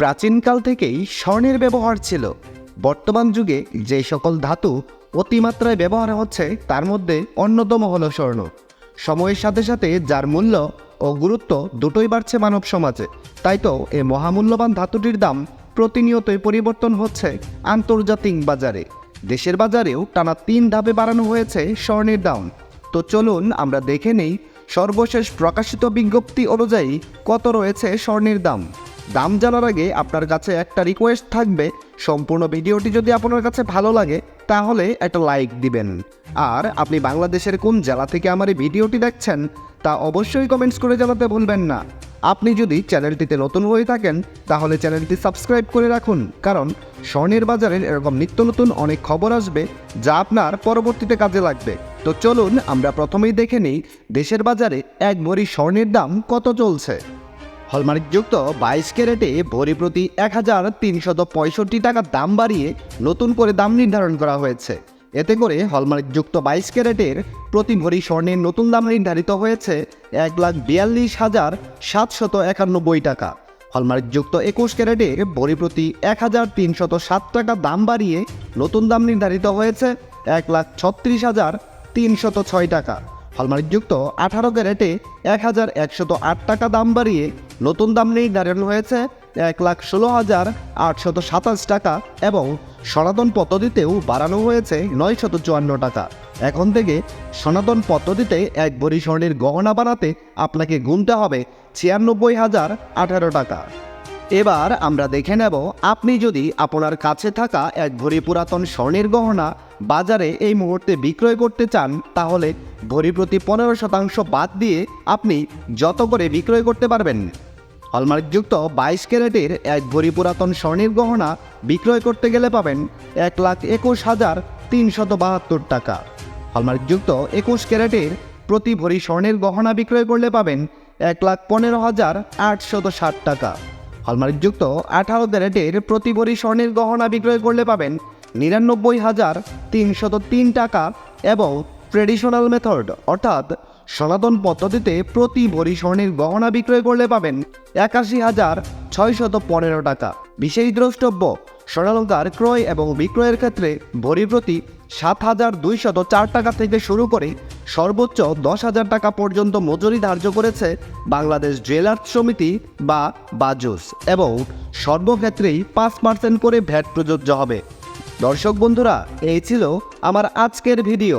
প্রাচীনকাল থেকেই স্বর্ণের ব্যবহার ছিল। বর্তমান যুগে যে সকল ধাতু অতিমাত্রায় ব্যবহার হচ্ছে, তার মধ্যে অন্যতম হলো স্বর্ণ। সময়ের সাথে সাথে যার মূল্য ও গুরুত্ব দুটোই বাড়ছে মানব সমাজে। তাই তো এই মহামূল্যবান ধাতুটির দাম প্রতিনিয়তই পরিবর্তন হচ্ছে আন্তর্জাতিক বাজারে। দেশের বাজারেও টানা তিন ধাপে বাড়ানো হয়েছে স্বর্ণের দাম। তো চলুন আমরা দেখে নেই সর্বশেষ প্রকাশিত বিজ্ঞপ্তি অনুযায়ী কত রয়েছে স্বর্ণের দাম। দাম জানার আগে আপনার কাছে একটা রিকোয়েস্ট থাকবে। সম্পূর্ণ ভিডিওটি যদি আপনার কাছে ভালো লাগে, তাহলে একটা লাইক দিবেন। আর আপনি বাংলাদেশের কোন জেলা থেকে আমার এই ভিডিওটি দেখছেন, তা অবশ্যই কমেন্টস করে জানাতে ভুলবেন না। আপনি যদি চ্যানেলটিতে নতুন হয়ে থাকেন, তাহলে চ্যানেলটি সাবস্ক্রাইব করে রাখুন। কারণ স্বর্ণের বাজারের এরকম নিত্য নতুন অনেক খবর আসবে, যা আপনার পরবর্তীতে কাজে লাগবে। তো চলুন আমরা প্রথমেই দেখে নিই, দেশের বাজারে এক ভরি স্বর্ণের দাম কত চলছে। হলমার্কযুক্ত বাইশ ক্যারেটে ভরি প্রতি এক হাজার তিনশত পঁয়ষট্টি টাকা দাম বাড়িয়ে নতুন করে দাম নির্ধারণ করা হয়েছে। এতে করে হলমার্কযুক্ত বাইশ ক্যারেটের প্রতি ভরি স্বর্ণের নতুন দাম নির্ধারিত হয়েছে এক লাখ বিয়াল্লিশ হাজার সাতশত একানব্বই টাকা। হলমার্কযুক্ত একুশ ক্যারেটের ভরি প্রতি এক হাজার তিনশত সাত টাকা দাম বাড়িয়ে নতুন দাম নির্ধারিত হয়েছে এক লাখ ছত্রিশ হাজার তিনশত ছয় টাকা। হলমার্কযুক্ত আঠারো ক্যারেটে এক হাজার একশত আট টাকা দাম বাড়িয়ে নতুন দাম নির্ধারণ হয়েছে এক লাখ ষোলো হাজার আটশত সাতাশ টাকা এবং সনাতন পদ্ধতিতেও বাড়ানো হয়েছে নয়শত চুয়ান্ন টাকা। এখন থেকে সনাতন পদ্ধতিতে এক ভরি স্বর্ণের গহনা বানাতে আপনাকে গুনতে হবে ছিয়ানব্বই হাজার আঠারো টাকা। এবার আমরা দেখে নেব, আপনি যদি আপনার কাছে থাকা এক ভরি পুরাতন স্বর্ণের গহনা বাজারে এই মুহূর্তে বিক্রয় করতে চান, তাহলে ভরি প্রতি পনেরো শতাংশ বাদ দিয়ে আপনি যত করে বিক্রয় করতে পারবেন হলমার্কযুক্ত বাইশ ক্যারেটের এক ভরি পুরাতন স্বর্ণের গহনা বিক্রয় করতে গেলে পাবেন এক লাখ একুশ হাজার তিনশত বাহাত্তর টাকা। হলমার্কযুক্ত একুশ ক্যারেটের প্রতি ভরি স্বর্ণের গহনা বিক্রয় করলে পাবেন এক লাখ পনেরো হাজার আটশত ষাট টাকা। হলমার্কযুক্ত আঠারো ক্যারেটের প্রতি ভরি স্বর্ণের গহনা বিক্রয় করলে পাবেন নিরানব্বই হাজার তিনশত তিন টাকা এবং ট্রেডিশনাল মেথড, অর্থাৎ সনাতন পদ্ধতিতে প্রতি ভরি স্বর্ণের গহনা বিক্রয় করলে পাবেন একাশি হাজার ছয়শত পনেরো টাকা। বিশেষ দ্রষ্টব্য, স্বর্ণালঙ্কার ক্রয় এবং বিক্রয়ের ক্ষেত্রে ভরি প্রতি সাত হাজার দুইশত চার টাকা থেকে শুরু করে সর্বোচ্চ দশ হাজার টাকা পর্যন্ত মজুরি ধার্য করেছে বাংলাদেশ জুয়েলার্স সমিতি বা বাজুস এবং সর্বক্ষেত্রেই পাঁচ পার্সেন্ট করে ভ্যাট প্রযোজ্য হবে। দর্শক বন্ধুরা, এই ছিল আমার আজকের ভিডিও।